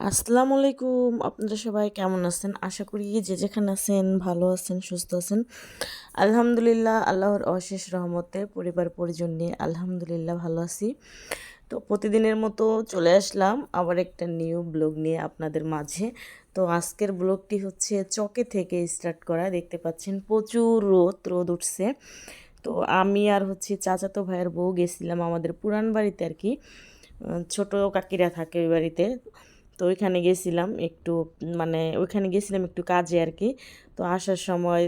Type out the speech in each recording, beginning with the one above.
আসসালামু আলাইকুম। আপনারা সবাই কেমন আছেন? আশা করি যে যেখানে আছেন, ভালো আছেন, সুস্থ আছেন। আলহামদুলিল্লাহ, আল্লাহর অশেষ রহমতে পরিবার পরিজন নিয়ে আলহামদুলিল্লাহ ভালো আছি। তো প্রতিদিনের মতো চলে আসলাম আবার একটা নিউ ব্লগ নিয়ে আপনাদের মাঝে। তো আজকের ব্লগটি হচ্ছে চকে থেকে স্টার্ট করা। দেখতে পাচ্ছেন প্রচুর রোদ রোদ উঠছে। তো আমি আর হচ্ছে চাচাতো ভাইয়ের বউ গেছিলাম আমাদের পুরান বাড়িতে আর কি। ছোটো কাকিরা থাকে ওই বাড়িতে। তো ওইখানে গেছিলাম একটু মানে ওইখানে গেছিলাম একটু কাজে আর কি তো আসার সময়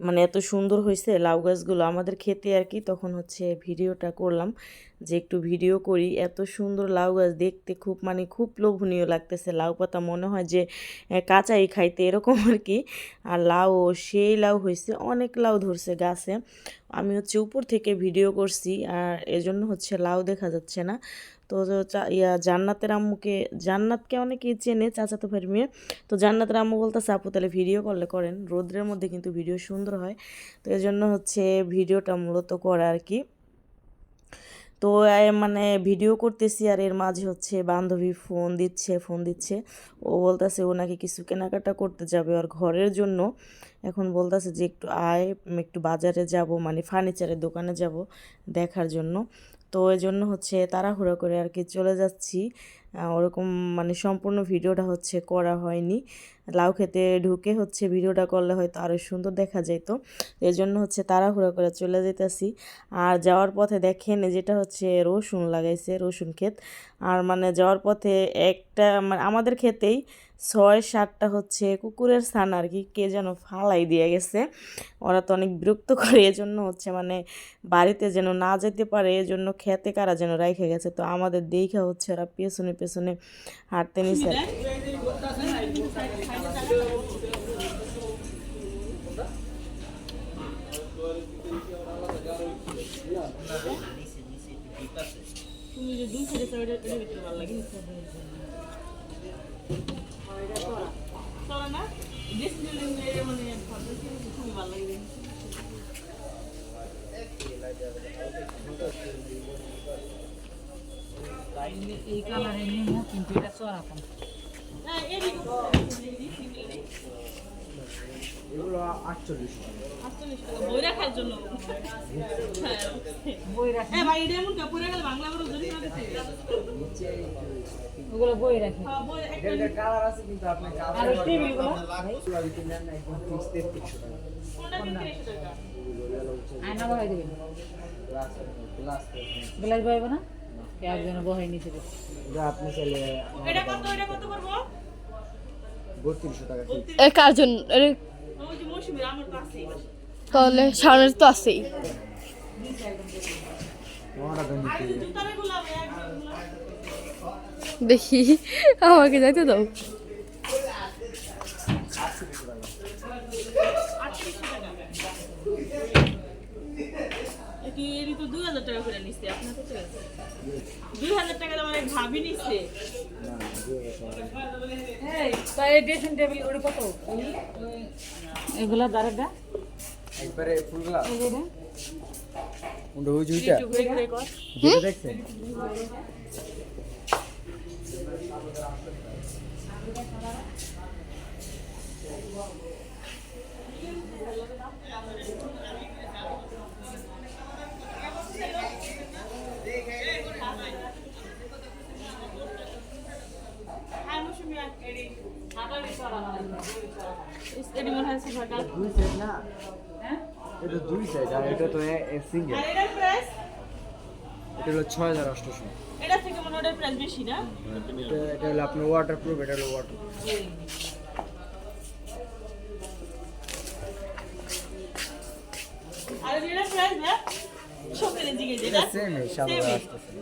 মানে এত সুন্দর হয়েছে লাউ গাছগুলো আমাদের খেতে আর কি তখন হচ্ছে ভিডিওটা করলাম। যে একটু ভিডিও করি, এত সুন্দর লাউ গাছ দেখতে খুব মানে খুব লোভনীয় লাগতেছে। লাউ পাতা মনে হয় যে কাঁচাই খাইতে এরকম আর কি। আর লাউ, সেই লাউ হয়েছে অনেক লাউ ধরছে গাছে। আমি হচ্ছে উপর থেকে ভিডিও করছি, আর এজন্য হচ্ছে লাউ দেখা যাচ্ছে না। তো ইয়া, জান্নাতের আম্মুকে, জান্নাতকে অনেকেই চেনে, চাচাতো ভাইয়ের মেয়ে। তো জান্নাতের আম্মু বলতেছে, আপু, তাহলে ভিডিও করলে করেন। রোদ্রের মধ্যে কিন্তু ভিডিও সুন্দর হয়। তো এই জন্য হচ্ছে ভিডিওটা মূলত করা আর কি। তো মানে ভিডিও করতেছি আর এর মাঝে হচ্ছে বান্ধবী ফোন দিচ্ছে ফোন দিচ্ছে। ও বলতেছে ও নাকি কিছু কেনাকাটা করতে যাবে আর ঘরের জন্য। এখন বলতেছে যে একটু আয়, একটু বাজারে যাব মানে ফার্নিচারের দোকানে যাব দেখার জন্য। তো এই জন্য হচ্ছে তাড়াহুড়ো করে আর কি চলে যাচ্ছি। ওরকম মানে সম্পূর্ণ ভিডিওটা হচ্ছে করা হয়নি। লাউ খেতে ঢুকে হচ্ছে ভিডিওটা করলে হয়তো আরও সুন্দর দেখা যেত এই জন্য হচ্ছে তাড়াহুড়ো করে চলে যেতেছি। আর যাওয়ার পথে দেখেন যেটা হচ্ছে রসুন লাগাইছে, রসুন ক্ষেত। আর মানে যাওয়ার পথে একটা মানে আমাদের ক্ষেতেই ছয় সাতটা হচ্ছে কুকুরের স্থান আর কি, কে যেন ফালাই দিয়ে গেছে। ওরা তো অনেক বিরক্ত করে, এজন্য হচ্ছে মানে বাড়িতে যেন না যেতে পারে, এজন্য খেতে কারা যেন রাইখে গেছে। তো আমাদের দেখা হচ্ছে ওরা পেছনে পেছনে হাঁটতে নিছে। তুমি যে দুই সাইডে সাইডে ভিতরে ভালো লাগে। এই কালারে নিমু কিন্তু এটা চড়া কম। হ্যাঁ আটচল্লিশ আটচল্লিশ টাকা। জন্য। হ্যাঁ বই রাখি। এ ভাই এটা এমন কাপড়ে গেলে বাংলা বড় জরি না ওগুলো বই রাখি। হ্যাঁ বই একটা এটা কালার আছে কিন্তু আপনি আর কালারগুলো? যদি নেন না একদম ফিক্স তেত্রিশশো টাকা। কোনটা তিনশো টাকা আয়না বহাই দেবেন গ্লাস গ্লাস গ্লাস বহাইব না? একজনে বহাই নিচে দেবে। এটা আপনি চাইলে এটা কত এটা কত করব? বত্রিশশো টাকা এ কার জন্য? তাহলে সামনে তো আছেই। দেখি আমাকে যাইতে দাও। এটি এটি তো দুই হাজার টাকা করে নিচ্ছে আপনার তো ঠিক দুই হাজার টাকা আমার ভাবি নিচ্ছে তাই ড্রেসিং টেবিল ওটা কত? এগুলা দাঁড়াটা একবারে ফুল গ্লাস এই যে এটা। ওটা যেটা দেখছেন মৌসুমি আর এডি হাতারি করা এডি মনে হয় সুপারটা দুই সাইড না হ্যাঁ এটা দুই সাইড আর এটা তো সিঙ্গেল আর এটার প্রাইস এটা হলো ছয় হাজার অষ্টশো। এটা থেকে মনে ওটার প্রাইস বেশি না? এটা এটা হলো আপনার ওয়াটার প্রুফ এটা হলো ওয়াটার আর এটার প্রাইস না সকালে জিগে যেটা সেম এই। আটশোশো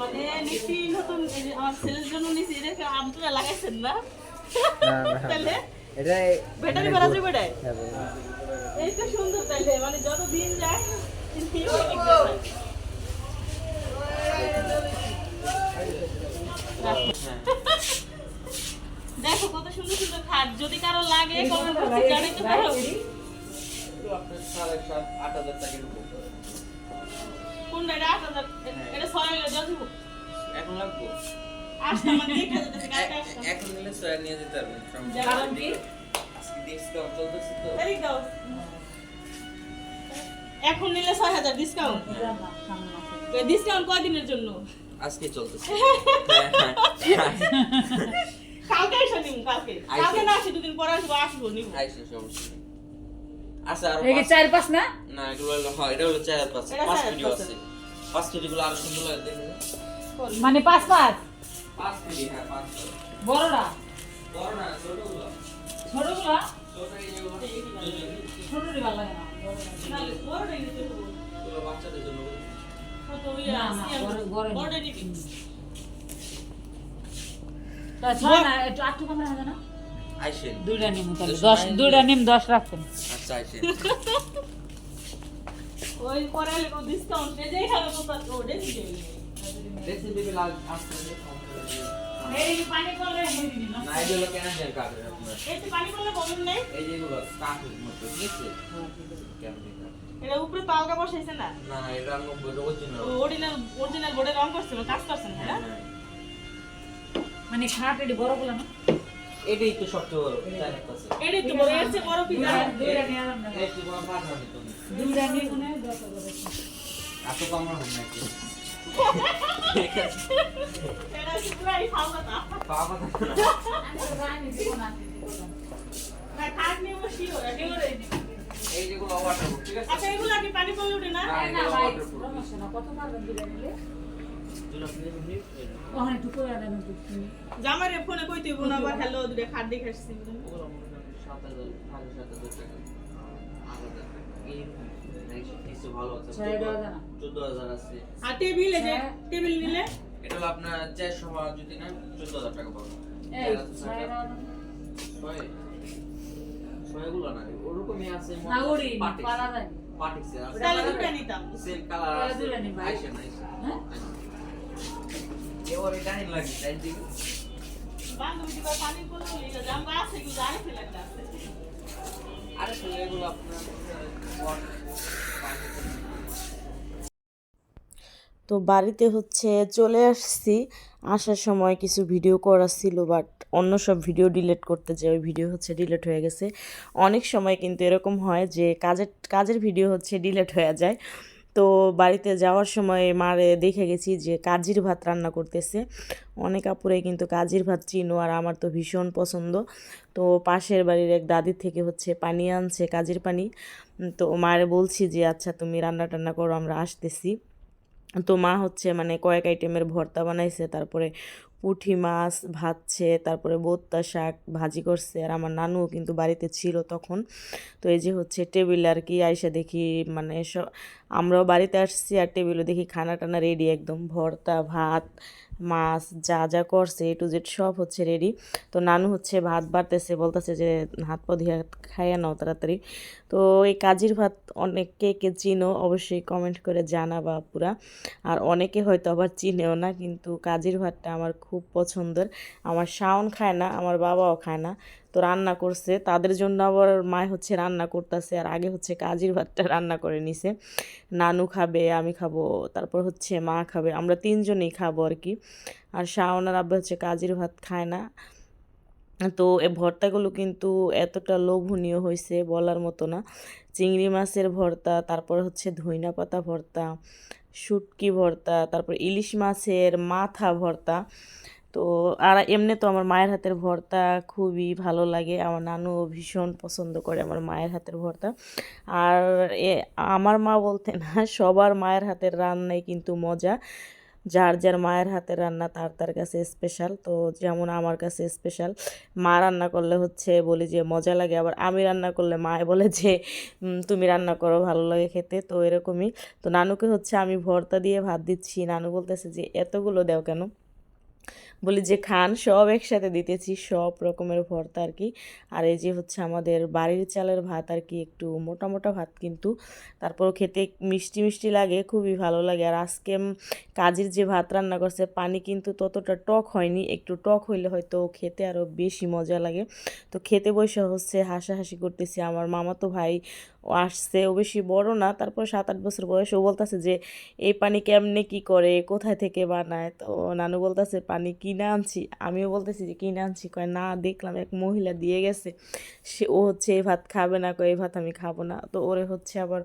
মানে নিচ্ছি নতুন আমার ছেলের জন্য নিচ্ছি এটাকে আমটা লাগাইছেন না? না না তাহলে এটা ব্যাটারি করা যাবে এটায় হ্যাঁ, সুন্দর মানে যত দিন যায় দেখো কত সুন্দর সুন্দর খাট যদি কারও লাগে কমেন্ট করতে জানাতে পারো। আট হাজার এটা ছয় হলে দেওয়া যাব এখন লাগবো? আসতে দেখে যেতেছে কালকে আসতে এখন নিলে সয়া নিয়ে যেতে পারবেন কারণ কি? আজকে ডিসকাউন্ট চলতেছে তো। তারিখ দাও এখন নিলে ছয় হাজার ডিসকাউন্ট কয়দিনের জন্য? আজকে চলতেছে। কালকে এসে নিব কালকে। কালকে না আসি দুদিন পরে আসব আসব নিব আইসে সমস্যা আচ্ছা আরও এই চার পাঁচ না? না এগুলো হলো হ্যাঁ এটা হলো চার পাঁচ। পাঁচ। আছে। আরও সুন্দর লাগে মানে পাঁচ পাঁচ? পাঁচ কেজি হ্যাঁ পাঁচ বড়রা? বড় না ছোটগুলো? ছোটগুলা ছোট এই ভালো লাগে না বড়রা। না, বড়টাই নিতে হবে। এগুলো বাচ্চাদের জন্য কত ওই না, না, আসি আমি। বড়- বড় নিবি। তা ছয় না একটু আটটু কমে হবে না? আইসেন। দুইটা নিম তাহলে দুইটা নিম দশ রাখবেন আচ্ছা আইসেন। ওই পরে ডিসকাউন্ট নেই যেই খাবে তো তার ওটাই দিতে হবে। দিবি লাল আসতে এই যে পানি হেরে দিবি না। না এগুলো কেন কাঠের আপনার এই পানি পড়লে বদল নেই। এই যেগুলো কাঠের মতো ঠিক এটা? এটা উপরে তো আলগা বসাইছে না? না না এটা নব্বই অরিজিনাল অরিজিনাল অরিজিনাল বোর্ডে রং করছিল কাজ করছেন হ্যাঁ মানে খাট এটি বড়গুলো না? এটাই তো সবচেয়ে বড় এটাই তো বড় এর চেয়ে বড় পিজা দুইটা- দুইটা নিয়ে যাবেন না। এই তো বড় পাঁচ হাজার তো দুইটা নিয়ে মনে হয় দশ হাজার আছে। এত কম হবে নাকি? জামারে ফোনে কইতে হইব না আবার হ্যালো দুটো খাট দেখে আসছি ওগুলো মনে করেন সাত হাজার সাড়ে সাত হাজার টাকা কিছু ভালো আছে ছয় হাজার না। চোদ্দ হাজার আছে আর টেবিল যে টেবিল নিলে এটা হলো আপনার চারশো যদি না চোদ্দ হাজার টাকা পাবেন এই, চার আছে ছয় ছয়টা। হাজার না। ছয় ছয়গুলো না ওরকমই আছে না, পারা যায়। পাটিক্স আছে তাহলে দুটো নিতাম সেম কালার আছে না আইসে হ্যাঁ? এবার এটা নিন লাগে তাই দিবি তো এগুলো আপনার ওয়াটার তো বাড়িতে হচ্ছে চলে আসছি। আসার সময় কিছু ভিডিও করা ছিল বাট অন্য সব ভিডিও ডিলেট করতে যে ওই ভিডিও হচ্ছে ডিলেট হয়ে গেছে। অনেক সময় কিন্তু এরকম হয় যে কাজের কাজের ভিডিও হচ্ছে ডিলেট হয়ে যায়। তো বাড়িতে যাওয়ার সময় মারে দেখে গেছি যে কাজির ভাত রান্না করতেছে। অনেক আপুরে কিন্তু কাজির ভাত চিনো আর আমার তো ভীষণ পছন্দ। তো পাশের বাড়ির এক দাদির থেকে হচ্ছে পানি আনছে, কাজির পানি। তো মারে বলছি যে আচ্ছা তুমি রান্না টান্না করো, আমরা আসতেছি। তো মা হচ্ছে মানে কয়েক আইটেমের ভর্তা বানাইছে, তারপরে পুঁটি মাছ ভাজছে, তারপরে বোত্তা শাক ভাজি করছে, আর আমার নানুও কিন্তু বাড়িতে ছিল তখন। তো এই যে হচ্ছে টেবিল আর কি আইসা দেখি মানে আমরাও বাড়িতে আসছি আর টেবিলও দেখি খানা টানা রেডি একদম, ভর্তা, ভাত মাছ যা যা করছে এ টু জেড সব হচ্ছে রেডি তো নানু হচ্ছে ভাত বাড়তেছে, বলতেছে যে, হাত পা ধুয়ে খাইয়া নাও তাড়াতাড়ি। তো এই কাজির ভাত অনেককে কে চিনো অবশ্যই কমেন্ট করে জানাবা পুরা। আর অনেকে হয়তো আবার চিনেও না, কিন্তু কাজির ভাতটা আমার খুব পছন্দের। আমার শাওন খায় না, আমার বাবাও খায় না। তো রান্না করছে। তাদের জন্য আবার মায় হচ্ছে রান্না করতেছে আর আগে হচ্ছে কাজির ভাতটা রান্না করে নিছে। নানু খাবে, আমি খাব, তারপর হচ্ছে মা খাবে, আমরা তিনজনেই খাব আর কি। আর শাওনার আব্বা হচ্ছে কাজির ভাত খায় না। তো এই ভর্তাগুলো কিন্তু এতটা লোভনীয় হয়েছে বলার মতো না। চিংড়ি মাছের ভর্তা, তারপর হচ্ছে ধইনা পাতা ভর্তা, শুটকি ভর্তা, তারপর ইলিশ মাছের মাথা ভর্তা। তো আর এমনি তো আমার মায়ের হাতের ভর্তা খুবই ভালো লাগে। আমার নানুও ভীষণ পছন্দ করে আমার মায়ের হাতের ভর্তা। আর আমার মা বলতে না, সবার মায়ের হাতের রান্নাই কিন্তু মজা। যার যার মায়ের হাতের রান্না তার তার কাছে স্পেশাল তো যেমন আমার কাছে স্পেশাল মা রান্না করলে হচ্ছে বলি যে মজা লাগে, আবার আমি রান্না করলে মায়ে বলে যে তুমি রান্না করো, ভালো লাগে খেতে। তো এরকমই। তো নানুকে হচ্ছে আমি ভর্তা দিয়ে ভাত দিচ্ছি। নানু বলতেছে যে, এতগুলো দাও কেন? বলি যে খান, সব একসাথে দিতেছি, সব রকমের ভর্তা আর কি। আর এই যে হচ্ছে আমাদের বাড়ির চালের ভাত আর কি, একটু মোটা মোটা ভাত কিন্তু। তারপর খেতে মিষ্টি মিষ্টি লাগে, খুবই ভালো লাগে। আর আজকে কাজের যে ভাত রান্না করছে, পানি কিন্তু ততটা টক হয়নি, একটু টক হইলে হয়তো খেতে আরও বেশি মজা লাগে। তো খেতে বসে হচ্ছে হাসাহাসি করতেছি। আমার মামাতো ভাই ও আসছে, ও বেশি বড় না, তারপর সাত আট বছর বয়স ও বলতেছে যে, এই পানি কেমনে কি করে, কোথায় থেকে বানায়? তো নানু বলতেছে, পানি কিনে আনছি। আমিও বলতেছি যে, কিনে আনছি। কয়, না, দেখলাম এক মহিলা দিয়ে গেছে। সে, ও হচ্ছে এই ভাত খাবে না। কয় এই ভাত আমি খাব না। তো ওরে হচ্ছে আবার